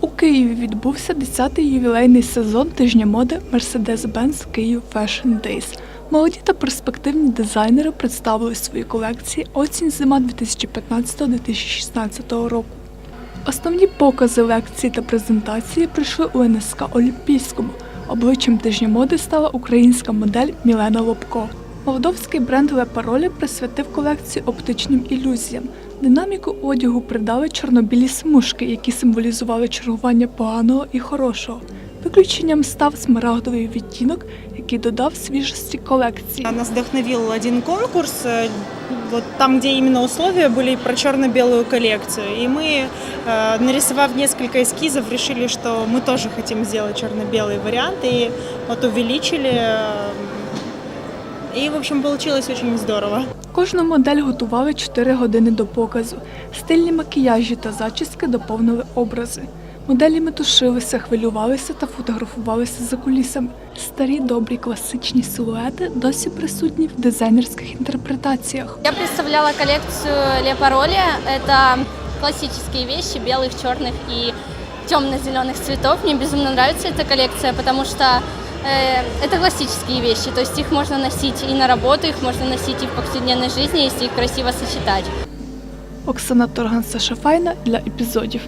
У Києві відбувся 10-й ювілейний сезон тижня моди Mercedes-Benz Київ Fashion Days. Молоді та перспективні дизайнери представили свої колекції осінь-зима 2015-2016 року. Основні покази лекції та презентації пройшли у НСК Олімпійському. Обличчям тижня моди стала українська модель Мілена Лобко. Молдовський бренд Le Parole присвятив колекцію оптичним ілюзіям. Динаміку одягу придали чорнобілі смужки, які символізували чергування поганого і хорошого. Виключенням став смарагдовий відтінок, який додав свіжості колекції. Нас вдохновил один конкурс, э, вот там, где именно условия были про черно-белую коллекцию. И мы, э, нарисовав несколько эскизов, решили, что мы тоже хотим сделать черно-белый вариант. И вот увеличили. э, И, в общем, получилось очень здорово. Кожну модель готували 4 години до показу. Стильні макіяжі та зачіски доповнили образи. Моделі метушилися, хвилювалися та фотографувалися за кулісами. Старі добрі класичні силуети досі присутні в дизайнерських інтерпретаціях. Я представляла коллекцию Le Parole. Это классические вещи белых, черных и темно-зеленых цветов. Мне безумно нравится эта коллекция, потому что э, это классические вещи. То есть их можно носить и на работу, их можно носить и в повседневной жизни, если их красиво сочетать. Оксана Торган Саша Файна для епізодів.